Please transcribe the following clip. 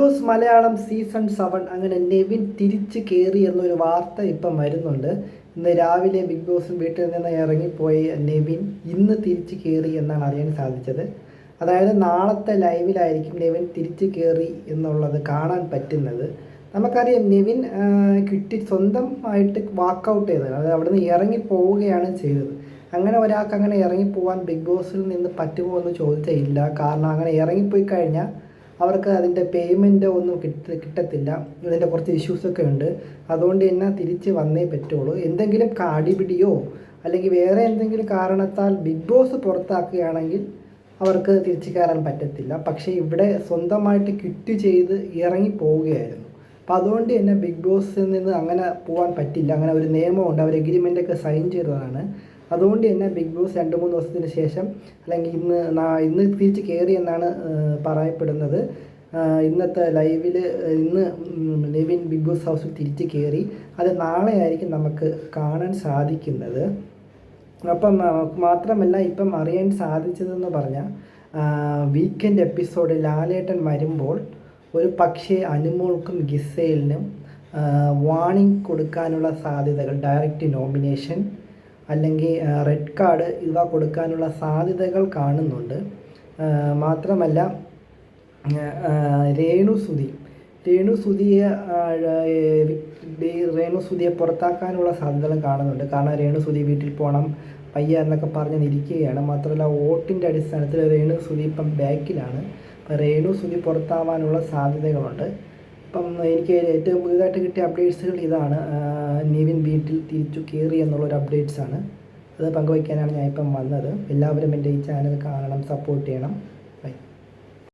Boss Malayalam season seven. അങ്ങനെ നെവിൻ തിരിച്ച് കയറി എന്നൊരു വാർത്ത ഇപ്പം വരുന്നുണ്ട്. ഇന്ന് രാവിലെ ബിഗ് ബോസ് വീട്ടിൽ നിന്ന് ഇറങ്ങിപ്പോയി നെവിൻ. ഇന്ന് തിരിച്ച് കയറി എന്നാണ് അറിയാൻ സാധിച്ചത്. അതായത് നാളത്തെ ലൈവിലായിരിക്കും നെവിൻ തിരിച്ച് കയറി എന്നുള്ളത് കാണാൻ പറ്റുന്നത്. നമുക്കറിയാം നെവിൻ കിട്ടി സ്വന്തമായിട്ട് വാക്കൗട്ട് ചെയ്തത് അതായത് അവിടെ നിന്ന് ഇറങ്ങി പോവുകയാണ് ചെയ്തത്. അങ്ങനെ ഒരാൾക്ക് അങ്ങനെ ഇറങ്ങിപ്പോവാൻ ബിഗ് ബോസിൽ നിന്ന് പറ്റുമോ എന്ന് ചോദിച്ചാൽ ഇല്ല. കാരണം അങ്ങനെ ഇറങ്ങിപ്പോയി കഴിഞ്ഞാൽ അവർക്ക് അതിന്റെ പേയ്മെന്റ് ഒന്നും കിട്ട കിട്ടത്തില്ല. ഇതിന്റെ കുറച്ച് ഇഷ്യൂസൊക്കെ ഉണ്ട്. അതുകൊണ്ട് തന്നെ തിരിച്ച് വന്നേ പറ്റുള്ളൂ. എന്തെങ്കിലും കാടിപിടിയോ അല്ലെങ്കിൽ വേറെ എന്തെങ്കിലും കാരണത്താൽ ബിഗ് ബോസ് പുറത്താക്കുകയാണെങ്കിൽ അവർക്ക് തിരിച്ചു കയറാൻ പറ്റത്തില്ല. പക്ഷേ ഇവിടെ സ്വന്തമായിട്ട് കിറ്റ് ചെയ്ത് ഇറങ്ങി പോവുകയായിരുന്നു. അപ്പോൾ അതുകൊണ്ട് തന്നെ ബിഗ് ബോസിൽ നിന്ന് അങ്ങനെ പോകാൻ പറ്റില്ല. അങ്ങനെ ഒരു നിയമമുണ്ട്. അവർ എഗ്രിമെന്റൊക്കെ സൈൻ ചെയ്തതാണ്. അതുകൊണ്ട് തന്നെ ബിഗ് ബോസ് രണ്ട് മൂന്ന് ദിവസത്തിന് ശേഷം അല്ലെങ്കിൽ ഇന്ന് ഇന്ന് തിരിച്ച് കയറി എന്നാണ് പറയപ്പെടുന്നത്. ഇന്നത്തെ ലൈവിൽ ഇന്ന് ലിവിൻ ബിഗ് ബോസ് ഹൗസിൽ തിരിച്ച് കയറി അത് നാളെ ആയിരിക്കും നമുക്ക് കാണാൻ സാധിക്കുന്നത്. അപ്പം മാത്രമല്ല ഇപ്പം അറിയാൻ സാധിച്ചതെന്ന് പറഞ്ഞാൽ വീക്കെൻഡ് എപ്പിസോഡ് ലാലേട്ടൻ വരുമ്പോൾ ഒരു പക്ഷേ അനുമോൾക്കും ഗിസേലിനും വാണിംഗ് കൊടുക്കാനുള്ള സാധ്യതകൾ ഡയറക്റ്റ് നോമിനേഷൻ അല്ലെങ്കിൽ റെഡ് കാർഡ് ഇവ കൊടുക്കാനുള്ള സാധ്യതകൾ കാണുന്നുണ്ട്. മാത്രമല്ല രേണു സുധി രേണു സുധിയെ രേണു സുധിയെ പുറത്താക്കാനുള്ള സാധ്യതകൾ കാണുന്നുണ്ട്. കാരണം രേണു സുധി വീട്ടിൽ പോകണം പയ്യ എന്നൊക്കെ പറഞ്ഞ് നിൽക്കുകയാണ്. മാത്രമല്ല വോട്ടിന്റെ അടിസ്ഥാനത്തിൽ രേണു സുധി ഇപ്പം ബാക്കിലാണ്. അപ്പം രേണു സുധി പുറത്താവാനുള്ള സാധ്യതകളുണ്ട്. ഇപ്പം എനിക്ക് ഏറ്റവും പുതിയതായിട്ട് കിട്ടിയ അപ്ഡേറ്റ്സുകൾ ഇതാണ്. നിവിൻ വീട്ടിൽ തിരിച്ചു കയറി എന്നുള്ളൊരു അപ്ഡേറ്റ്സാണ് അത് പങ്കുവയ്ക്കാനാണ് ഞാൻ ഇപ്പം വന്നത്. എല്ലാവരും എന്റെ ഈ ചാനൽ കാണണം സപ്പോർട്ട് ചെയ്യണം.